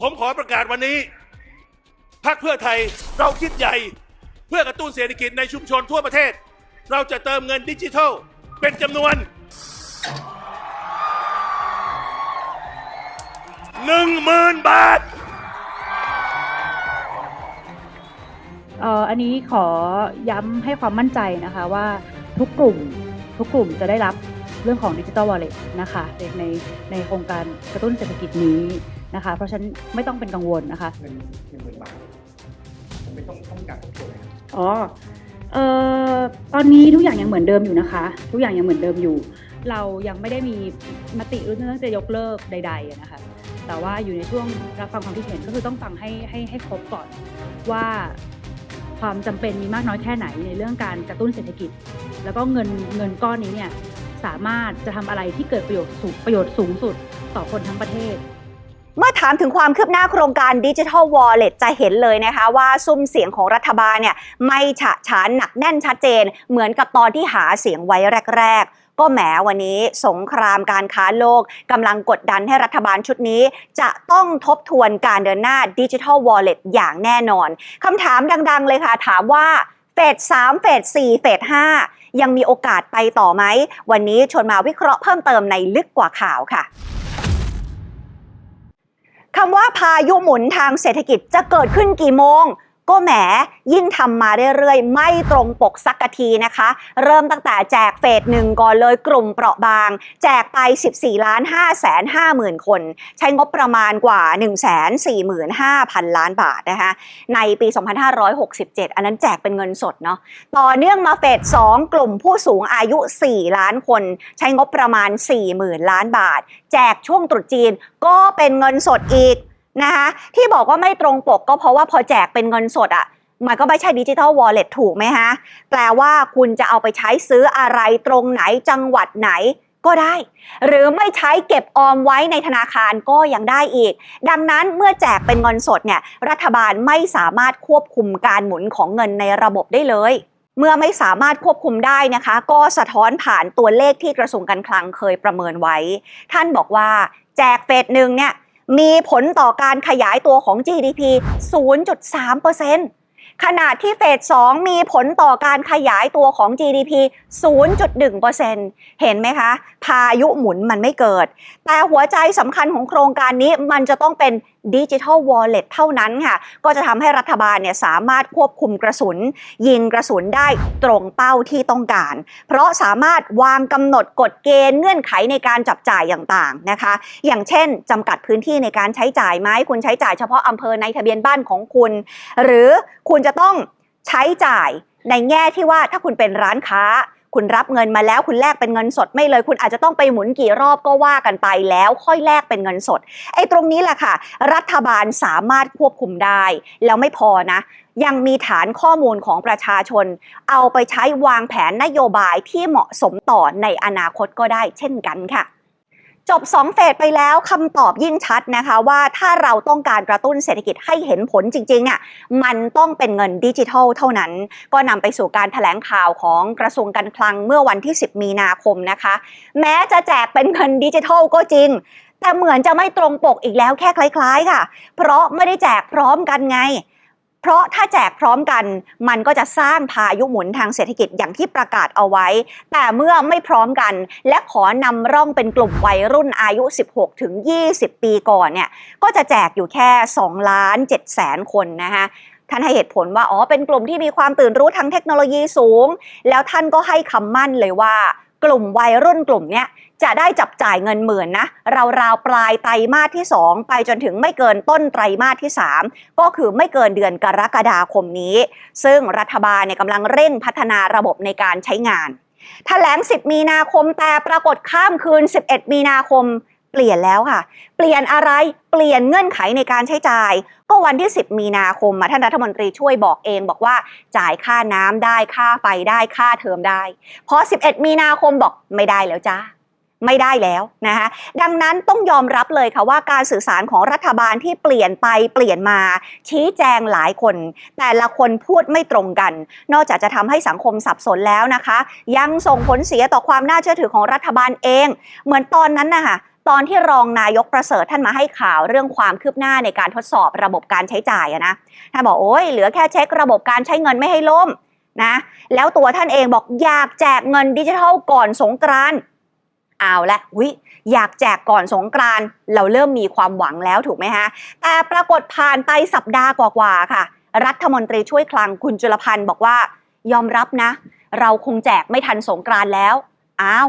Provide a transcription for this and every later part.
ผมขอประกาศวันนี้พรรคเพื่อไทยเราคิดใหญ่ เพื่อกระตุ้นเศรษฐกิจในชุมชนทั่วประเทศ เราจะเติมเงินดิจิทัล เป็นจำนวนหนึ่งหมื่นบาทเอ่ออันนี้ขอย้ำให้ความมั่นใจนะคะว่าทุกกลุ่มทุกกลุ่มจะได้รับเรื่องของดิจิ t a ลวอลเล็นะคะในในโครงการกระตุ้นเศรษฐกิจนี้ นะคะ เพราะฉะนั้นไม่ต้องเป็นกังวลนะคะ เงินหนึ่งหมื่นบาทผมไม่ต้องต้องการทบทวนเลยครับอ๋อเอ่อตอนนี้ทุกอย่างยังเหมือนเดิมอยู่นะคะ ทุกอย่างยังเหมือนเดิมอยู่ เรายังไม่ได้มีมติเรื่องจะยกเลิกใดๆอะนะคะ แต่ว่าอยู่ในช่วงรับฟังความคิดเห็นก็คือต้องฟังให้ให้ให้ครบก่อนว่าความจำเป็นมีมากน้อยแค่ไหนในเรื่องการกระตุ้นเศรษฐกิจ แล้วก็เงินเงินก้อนนี้เนี่ยสามารถจะทำอะไรที่เกิดประโยชน์สูงประโยชน์สูงสุดต่อคนทั้งประเทศ เมื่อถามถึงความคืบหน้าโครงการดิจิทัลวอลเล็ตจะเห็นเลยนะคะ ว่าซุ้มเสียงของรัฐบาลเนี่ยไม่ฉะฉานหนักแน่นชัดเจน เหมือนกับตอนที่หาเสียงไว้แรก ๆก็แหมวันนี้สงครามการค้าโลกกำลังกดดันให้รัฐบาลชุดนี้ จะต้องทบทวนการเดินหน้าดิจิทัลวอลเล็ตอย่างแน่นอนคำถามดัง ๆ เลยค่ะ ถามว่าเฟส3เฟส4เฟส5ยังมีโอกาสไปต่อไหม วันนี้ชวนมาวิเคราะห์เพิ่มเติมในลึกกว่าข่าวค่ะ คำว่าพายุหมุนทางเศรษฐกิจจะเกิดขึ้นกี่โมง ก็แหมยิ่งทำมาเรื่อยๆ ไม่ตรงปกสักทีนะคะ เริ่มตั้งแต่แจกเฟสหนึ่งก่อนเลยกลุ่มเปราะบาง แจกไป 14ล้าน5แสน5หมื่นคน ใช้งบประมาณกว่า 1 4 5 0 0 0 ล้านบาทนะคะ ในปี 2567 อันนั้นแจกเป็นเงินสดเนาะต่อเนื่องมาเฟส2กลุ่มผู้สูงอายุ 4 ล้านคน ใช้งบประมาณ 40,000 ล้านบาท แจกช่วงตรุษจีนก็เป็นเงินสดอีก นะคะที่บอกว่าไม่ตรงปกก็เพราะว่าพอแจกเป็นเงินสดอะ่ะมันก็ไม่ใช่ดิจิทัลวอลเล็ตถูกไหมฮะแปลว่าคุณจะเอาไปใช้ซื้ออะไรตรงไหนจังหวัดไหนก็ได้ หรือไม่ใช้เก็บออมไว้ในธนาคารก็ยังได้อีก ดังนั้นเมื่อแจกเป็นเงินสดเนี่ยรัฐบาลไม่สามารถควบคุมการหมุนของเงินในระบบได้เลยเมื่อไม่สามารถควบคุมได้นะคะ ก็สะท้อนผ่านตัวเลขที่กระทรวงการคลังเคยประเมินไว้ ท่านบอกว่าแจกเฟสหนึ่งเนี่ย มีผลต่อการขยายตัวของ GDP 0.3%ขณะที่เฟส2มีผลต่อการขยายตัวของ GDP 0.1%เห็นไหมคะ พายุหมุนมันไม่เกิด แต่หัวใจสำคัญของโครงการนี้มันจะต้องเป็นดิจิทัลวอลเล็ตเท่านั้นค่ะ ก็จะทำให้รัฐบาลเนี่ยสามารถควบคุมกระสุน ยิงกระสุนได้ตรงเป้าที่ต้องการ เพราะสามารถวางกำหนดกฎเกณฑ์เงื่อนไขในการจับจ่ายอย่างต่างนะคะ อย่างเช่นจำกัดพื้นที่ในการใช้จ่ายไหมคุณใช้จ่ายเฉพาะอำเภอในทะเบียนบ้านของคุณ หรือคุณจะต้องใช้จ่ายในแง่ที่ว่าถ้าคุณเป็นร้านค้า คุณรับเงินมาแล้วคุณแลกเป็นเงินสดไม่เลย คุณอาจจะต้องไปหมุนกี่รอบก็ว่ากันไปแล้วค่อยแลกเป็นเงินสดไอ้ตรงนี้แหละค่ะ รัฐบาลสามารถควบคุมได้ แล้วไม่พอนะยังมีฐานข้อมูลของประชาชน เอาไปใช้วางแผนนโยบายที่เหมาะสมต่อในอนาคตก็ได้เช่นกันค่ะ จบ 2 เฟสไปแล้วคำตอบยิ่งชัดนะคะว่าถ้าเราต้องการกระตุ้นเศรษฐกิจให้เห็นผลจริงๆเนี่ยมันต้องเป็นเงินดิจิทัลเท่านั้น ก็นำไปสู่การถแถลงข่าวของกระทรวงการคลังเมื่อวันที่ 10 มีนาคมนะคะ แม้จะแจกเป็นเงินดิจิทัลก็จริง แต่เหมือนจะไม่ตรงปกอีกแล้วแค่คล้าย ๆ ค่ะ เพราะไม่ได้แจกพร้อมกันไง ราะถ้าแจกพร้อมกัน มันก็จะสร้างพายุหมุนทางเศรษฐกิจอย่างที่ประกาศเอาไว้ แต่เมื่อไม่พร้อมกัน และขอนำร่องเป็นกลุ่มวัยรุ่นอายุ 16 ถึง 20 ปีก่อนเนี่ยก็จะแจกอยู่แค่ 2 ล้าน7แสนคนนะคะท่านให้เหตุผลว่า อ๋อ เป็นกลุ่มที่มีความตื่นรู้ทางเทคโนโลยีสูง แล้วท่านก็ให้คำมั่นเลยว่า กลุ่มวัยรุ่นกลุ่มเนี้ย จะได้จับจ่ายเงินหมื่นนะราวๆปลายไตรมาสที่ 2 ไปจนถึงไม่เกินต้นไตรมาสที่ 3 ก็คือไม่เกินเดือนกรกฎาคมนี้ ซึ่งรัฐบาลเนี่ยกำลังเร่งพัฒนาระบบในการใช้งานแถลง 10 มีนาคมแต่ปรากฏข้ามคืน 11 มีนาคมเปลี่ยนแล้วค่ะ เปลี่ยนอะไร เปลี่ยนเงื่อนไขในการใช้จ่าย ก็วันที่ 10 มีนาคมมาท่านรัฐมนตรีช่วยบอกเอง บอกว่าจ่ายค่าน้ำได้ค่าไฟได้ค่าเทอมได้ พอ 11 มีนาคมบอกไม่ได้แล้วจ้า ไม่ได้แล้วนะคะดังนั้นต้องยอมรับเลยค่ะว่าการสื่อสารของรัฐบาลที่เปลี่ยนไปเปลี่ยนมา ชี้แจงหลายคน แต่ละคนพูดไม่ตรงกัน นอกจากจะทำให้สังคมสับสนแล้วนะคะ ยังส่งผลเสียต่อความน่าเชื่อถือของรัฐบาลเอง เหมือนตอนนั้นนะคะตอนที่รองนายกประเสริฐท่านมาให้ข่าวเรื่องความคืบหน้าในการทดสอบระบบการใช้จ่ายนะท่านบอกโอ้ยเหลือแค่เช็คระบบการใช้เงินไม่ให้ล่มนะแล้วตัวท่านเองบอกอยากแจกเงินดิจิทัลก่อนสงกรานต์ เอาละวิอยากแจกก่อนสงกรานต์เราเริ่มมีความหวังแล้วถูกไหมฮะ แต่ปรากฏผ่านไปสัปดาห์กว่าๆค่ะ รัฐมนตรีช่วยคลังคุณจุลพันธ์บอกว่ายอมรับนะ เราคงแจกไม่ทันสงกรานต์แล้ว อ้าว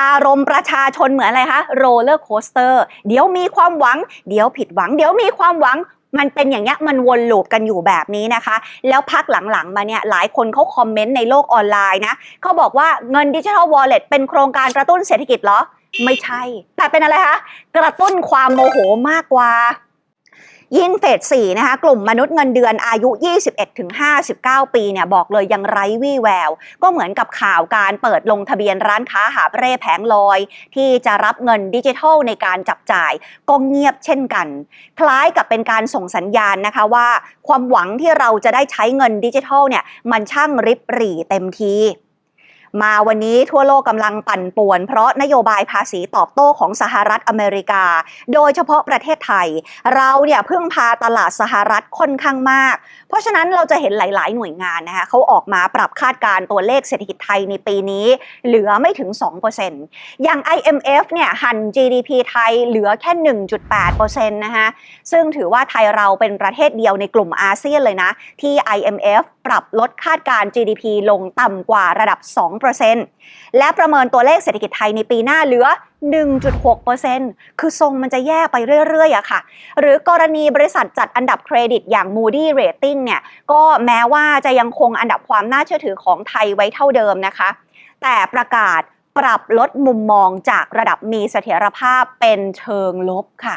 อารมณ์ประชาชนเหมือนอะไรคะโรลเลอร์โคสเตอร์ เดี๋ยวมีความหวัง เดี๋ยวผิดหวัง เดี๋ยวมีความหวัง มันเป็นอย่างเงี้ยมันวนลูปกันอยู่แบบนี้นะคะ แล้วพักหลังๆมาเนี่ยหลายคนเขาคอมเมนต์ในโลกออนไลน์นะเขาบอกว่าเงินดิจิทัลวอลเล็ตเป็นโครงการกระตุ้นเศรษฐกิจเหรอ ไม่ใช่ แต่เป็นอะไรคะ กระตุ้นความโมโหมากกว่า ยิ่งเฟส4นะคะกลุ่มมนุษย์เงินเดือนอายุ 21-59 ปีเนี่ยบอกเลยยังไร้วี่แวว ก็เหมือนกับข่าวการเปิดลงทะเบียนร้านค้าหาเร่แผงลอย ที่จะรับเงินดิจิทัลในการจับจ่าย ก็เงียบเช่นกัน คล้ายกับเป็นการส่งสัญญาณนะคะว่า ความหวังที่เราจะได้ใช้เงินดิจิทัลเนี่ยมันช่างริบหรี่เต็มที มาวันนี้ทั่วโลกกำลังปั่นป่วน เพราะนโยบายภาษีตอบโต้ของสหรัฐอเมริกา โดยเฉพาะประเทศไทย เราเนี่ยพึ่งพาตลาดสหรัฐค่อนข้างมาก เพราะฉะนั้นเราจะเห็นหลาย ๆ หน่วยงานนะคะเขาออกมาปรับคาดการ์ตัวเลขเศรษฐกิจไทยในปีนี้ เหลือไม่ถึง 2%อย่าง IMF เนี่ยหัน GDP ไทยเหลือแค่ 1.8%นะคะซึ่งถือว่าไทยเราเป็นประเทศเดียวในกลุ่มอาเซียนเลยนะ ที่ IMF ปรับลดคาดการ GDP ลงต่ำกว่าระดับ 2%และประเมินตัวเลขเศรษฐกิจไทยในปีหน้าเหลือ 1.6%คือทรงมันจะแย่ไปเรื่อยๆอะค่ะ หรือกรณีบริษัทจัดอันดับเครดิตอย่าง Moody Rating เนี่ย ก็แม้ว่าจะยังคงอันดับความน่าเชื่อถือของไทยไว้เท่าเดิมนะคะ แต่ประกาศปรับลดมุมมองจากระดับมีเสถียรภาพเป็นเชิงลบค่ะ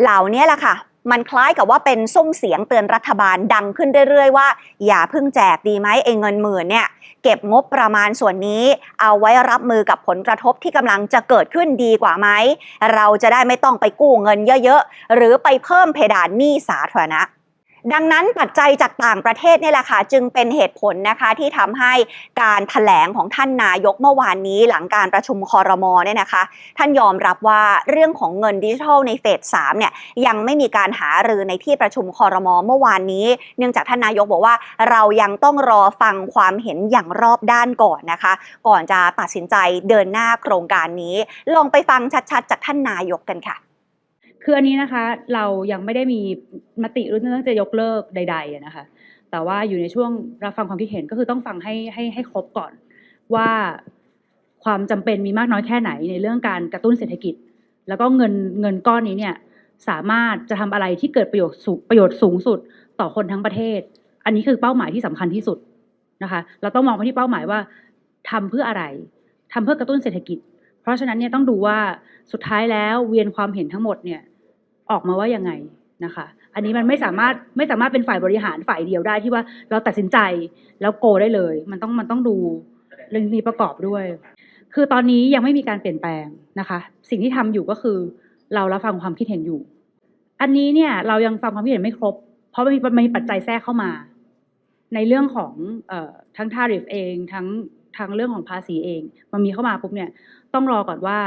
เหล่านี้แหละค่ะ มันคล้ายกับว่าเป็นส่งเสียงเตือนรัฐบาลดังขึ้นเรื่อยๆว่า อย่าเพิ่งแจกดีไหมเองเงินหมื่นเนี่ยเก็บงบประมาณส่วนนี้ เอาไว้รับมือกับผลกระทบที่กำลังจะเกิดขึ้นดีกว่าไหม เราจะได้ไม่ต้องไปกู้เงินเยอะๆ หรือไปเพิ่มเพดานหนี้สาธารณะ ดังนั้นปัจจัยจากต่างประเทศนี่แหละค่ะจึงเป็นเหตุผลนะคะที่ทำให้การถแถลงของท่านนายกเมื่อวานนี้หลังการประชุมคอรมอเนี่ยนะคะ ท่านยอมรับว่าเรื่องของเงินดิจิทัลในเฟส3เนี่ยยังไม่มีการหารือในที่ประชุมคอรมอเมื่อวานนี้ เนื่องจากท่านนายกบอกว่าเรายังต้องรอฟังความเห็นอย่างรอบด้านก่อนนะคะ ก่อนจะตัดสินใจเดินหน้าโครงการนี้ ลองไปฟังชัดๆ จากท่านนายกกันค่ะ คืออันนี้นะคะ เรายังไม่ได้มีมติเรื่องจะยกเลิกใด ๆนะคะ แต่ว่าอยู่ในช่วงรับฟังความคิดเห็นก็คือต้องฟังให้ให้ให้ครบก่อนว่าความจำเป็นมีมากน้อยแค่ไหนในเรื่องการกระตุ้นเศรษฐกิจ แล้วก็เงินเงินก้อนนี้เนี่ยสามารถจะทำอะไรที่เกิดประโยชน์สูงประโยชน์สูงสุดต่อคนทั้งประเทศ อันนี้คือเป้าหมายที่สำคัญที่สุดนะคะ เราต้องมองไปที่เป้าหมายว่าทำเพื่ออะไรทำเพื่อกระตุ้นเศรษฐกิจ เพราะฉะนั้นเนี่ยต้องดูว่าสุดท้ายแล้วเวียนความเห็นทั้งหมดเนี่ย ออกมาว่ายังไงนะคะ อันนี้มันไม่สามารถไม่สามารถเป็นฝ่ายบริหารฝ่ายเดียวได้ที่ว่าเราตัดสินใจแล้วโกได้เลย มันต้องมันต้องดูเรื่องนี้ประกอบด้วย คือตอนนี้ยังไม่มีการเปลี่ยนแปลงนะคะ สิ่งที่ทำอยู่ก็คือ เรารับฟังความคิดเห็นอยู่ อันนี้เนี่ยเรายังฟังความคิดเห็นไม่ครบ เพราะมันมีมันมีปัจจัยแทรกเข้ามา ในเรื่องของออทั้งทาริฟเองทั้งทั้งเรื่องของภาษีเอง มันมีเข้ามาปุ๊บเนี่ยต้องรอก่อนว่า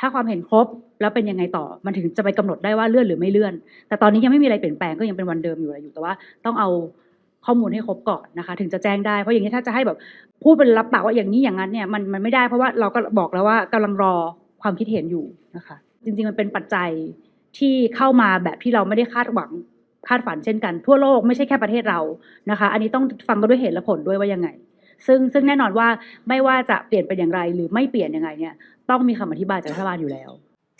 ถ้าความเห็นครบแล้วเป็นยังไงต่อ มันถึงจะไปกำหนดได้ว่าเลื่อนหรือไม่เลื่อน แต่ตอนนี้ยังไม่มีอะไรเปลี่ยนแปลงก็ยังเป็นวันเดิมอยู่อะไรอยู่ แต่ว่าต้องเอาข้อมูลให้ครบก่อนนะคะ ถึงจะแจ้งได้ เพราะอย่างนี้ถ้าจะให้แบบพูดเป็นรับปากว่าอย่างนี้อย่างนั้นเนี่ยมันมันไม่ได้เพราะว่าเราก็บอกแล้วว่ากำลังรอความคิดเห็นอยู่นะคะ จริง ๆ มันเป็นปัจจัยที่เข้ามาแบบที่เราไม่ได้คาดหวังคาดฝันเช่นกัน ทั่วโลกไม่ใช่แค่ประเทศเรานะคะ อันนี้ต้องฟังกันด้วยเหตุและผลด้วยว่ายังไง ซึ่งซึ่งแน่นอนว่าไม่ว่าจะเปลี่ยนเป็นอย่างไรหรือไม่เปลี่ยนยังไงเนี่ยต้องมีคำอธิบายจากรัฐบาลอยู่แล้ว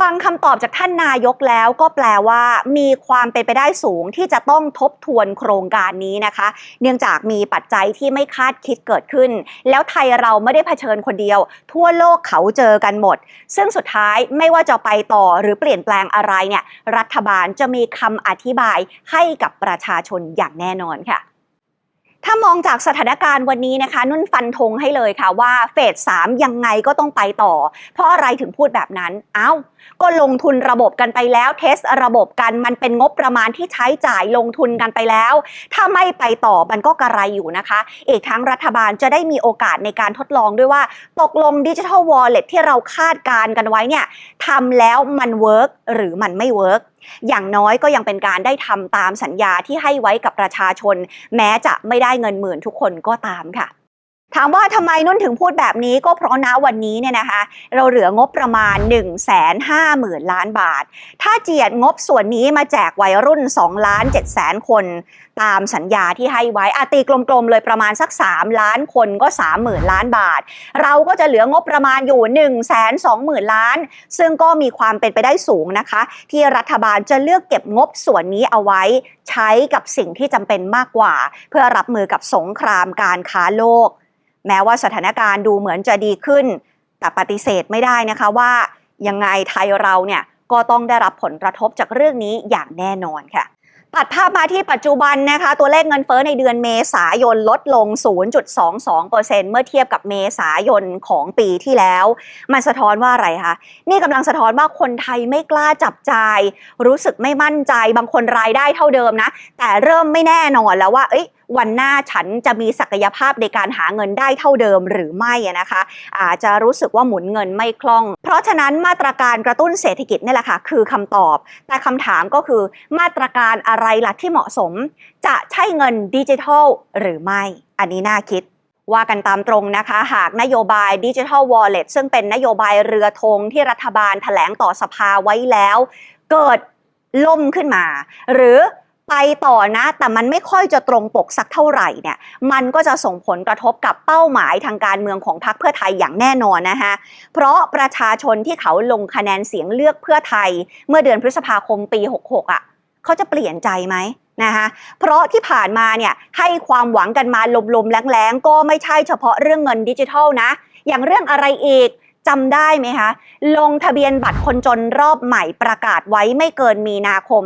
ฟังคำตอบจากท่านนายกแล้วก็แปลว่า มีความเป็นไปได้สูงที่จะต้องทบทวนโครงการนี้นะคะ เนื่องจากมีปัจจัยที่ไม่คาดคิดเกิดขึ้น แล้วไทยเราไม่ได้เผชิญคนเดียว ทั่วโลกเขาเจอกันหมด ซึ่งสุดท้ายไม่ว่าจะไปต่อหรือเปลี่ยนแปลงอะไรเนี่ยรัฐบาลจะมีคำอธิบายให้กับประชาชนอย่างแน่นอนค่ะ ถ้ามองจากสถานการณ์วันนี้นะคะ นุ่นฟันธงให้เลยค่ะว่าเฟสสามยังไงก็ต้องไปต่อ เพราะอะไรถึงพูดแบบนั้น เอ้า ก็ลงทุนระบบกันไปแล้ว เทสระบบกันมันเป็นงบประมาณที่ใช้จ่ายลงทุนกันไปแล้ว ถ้าไม่ไปต่อมันก็กระไรอยู่นะคะ อีกทั้งรัฐบาลจะได้มีโอกาสในการทดลองด้วยว่า ตกลงดิจิทัลวอลเล็ตที่เราคาดการณ์กันไว้เนี่ยทำแล้วมันเวิร์กหรือมันไม่เวิร์ก อย่างน้อยก็ยังเป็นการได้ทำตามสัญญาที่ให้ไว้กับประชาชน แม้จะไม่ได้เงินหมื่นทุกคนก็ตามค่ะ ถามว่าทำไมนุ่นถึงพูดแบบนี้ก็เพราะณวันนี้เนี่ยนะคะ เราเหลืองบประมาณ 1 5 0 0 0 0 ล้านบาท ถ้าเจียดงบส่วนนี้มาแจกวัยรุ่น2ล้าน7แสนคน ตามสัญญาที่ให้ไว้อาตีกลมๆเลยประมาณสัก 3 ล้านคนก็ 30,000 ล้านบาท เราก็จะเหลืองบประมาณอยู่ 1 2 0 0 0 0 ล้าน ซึ่งก็มีความเป็นไปได้สูงนะคะ ที่รัฐบาลจะเลือกเก็บงบส่วนนี้เอาไว้ใช้กับสิ่งที่จำเป็นมากกว่า เพื่อรับมือกับสงครามการค้าโลก แม้ว่าสถานการณ์ดูเหมือนจะดีขึ้น แต่ปฏิเสธไม่ได้นะคะว่ายังไงไทยเราเนี่ยก็ต้องได้รับผลกระทบจากเรื่องนี้อย่างแน่นอนค่ะตัดภาพมาที่ปัจจุบันนะคะ ตัวเลขเงินเฟ้อในเดือนเมษายนลดลง 0.22%เมื่อเทียบกับเมษายนของปีที่แล้ว มันสะท้อนว่าอะไรคะ นี่กำลังสะท้อนว่าคนไทยไม่กล้าจับจ่าย รู้สึกไม่มั่นใจ บางคนรายได้เท่าเดิมนะ แต่เริ่มไม่แน่นอนแล้วว่า เอ้ย วันหน้าฉันจะมีศักยภาพในการหาเงินได้เท่าเดิมหรือไม่นะคะ อาจจะรู้สึกว่าหมุนเงินไม่คล่อง เพราะฉะนั้นมาตรการกระตุ้นเศรษฐกิจนี่แหละค่ะคือคำตอบ แต่คำถามก็คือมาตรการอะไรล่ะที่เหมาะสม จะใช่เงินดิจิทัลหรือไม่ อันนี้น่าคิดว่ากันตามตรงนะคะ หากนโยบายดิจิทัลวอลเล็ตซึ่งเป็นนโยบายเรือธงที่รัฐบาลแถลงต่อสภาไว้แล้ว เกิดล่มขึ้นมา หรือ ไปต่อนะแต่มันไม่ค่อยจะตรงปกสักเท่าไหร่เนี่ยมันก็จะส่งผลกระทบกับเป้าหมายทางการเมืองของพรรคเพื่อไทยอย่างแน่นอนนะคะเพราะประชาชนที่เขาลงคะแนนเสียงเลือกเพื่อไทย เมื่อเดือนพฤษภาคมปี 66อะเขาจะเปลี่ยนใจไหมนะคะเพราะที่ผ่านมาเนี่ยให้ความหวังกันมาลมๆแรงๆ ก็ไม่ใช่เฉพาะเรื่องเงินดิจิทัลนะ อย่างเรื่องอะไรอีกจำได้ไหมคะ ลงทะเบียนบัตรคนจนรอบใหม่ประกาศไว้ไม่เกินมีนาคม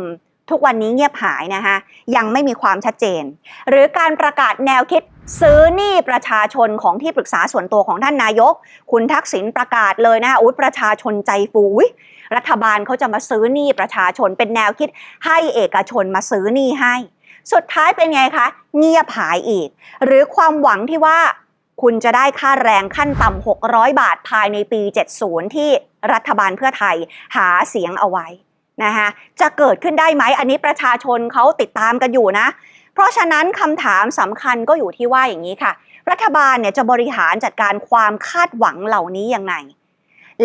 ทุกวันนี้เงียบหายนะคะยังไม่มีความชัดเจน หรือการประกาศแนวคิดซื้อหนี้ประชาชนของที่ปรึกษาส่วนตัวของท่านนายก คุณทักษิณประกาศเลยนะอุ้ยประชาชนใจฟูรัฐบาลเขาจะมาซื้อหนี้ประชาชน เป็นแนวคิดให้เอกชนมาซื้อหนี้ให้ สุดท้ายเป็นไงคะ เงียบหายอีก หรือความหวังที่ว่าคุณจะได้ค่าแรงขั้นต่ำ600 บาทภายในปี 70 ที่รัฐบาลเพื่อไทยหาเสียงเอาไว้ นะคะจะเกิดขึ้นได้ไหมอันนี้ประชาชนเขาติดตามกันอยู่นะ เพราะฉะนั้นคำถามสำคัญก็อยู่ที่ว่าอย่างนี้ค่ะ รัฐบาลเนี่ยจะบริหารจัดการความคาดหวังเหล่านี้ยังไง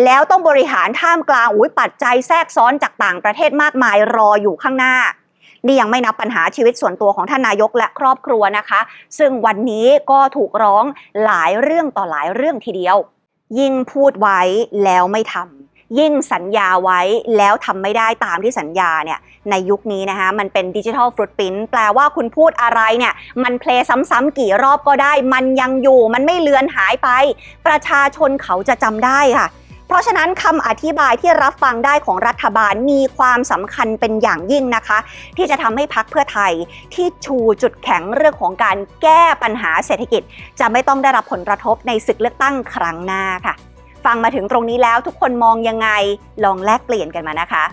แล้วต้องบริหารท่ามกลางอุ้ยปัจจัยแทรกซ้อนจากต่างประเทศมากมายรออยู่ข้างหน้านี่ยังไม่นับปัญหาชีวิตส่วนตัวของท่านนายกและครอบครัวนะคะ ซึ่งวันนี้ก็ถูกร้องหลายเรื่องต่อหลายเรื่องทีเดียว ยิ่งพูดไว้แล้วไม่ทำ ยิ่งสัญญาไว้แล้วทำไม่ได้ตามที่สัญญาเนี่ยในยุคนี้นะคะมันเป็นดิจิทัลฟรุตปิ้นแปลว่าคุณพูดอะไรเนี่ยมันเพลย์ซ้ำๆกี่รอบก็ได้ มันยังอยู่มันไม่เลือนหายไป ประชาชนเขาจะจำได้ค่ะเพราะฉะนั้นคำอธิบายที่รับฟังได้ของรัฐบาลมีความสำคัญเป็นอย่างยิ่งนะคะ ที่จะทำให้พักเพื่อไทยที่ชูจุดแข็งเรื่องของการแก้ปัญหาเศรษฐกิจ จะไม่ต้องได้รับผลกระทบในศึกเลือกตั้งครั้งหน้าค่ะ ฟังมาถึงตรงนี้แล้วทุกคนมองยังไงลองแลกเปลี่ยนกันมานะคะ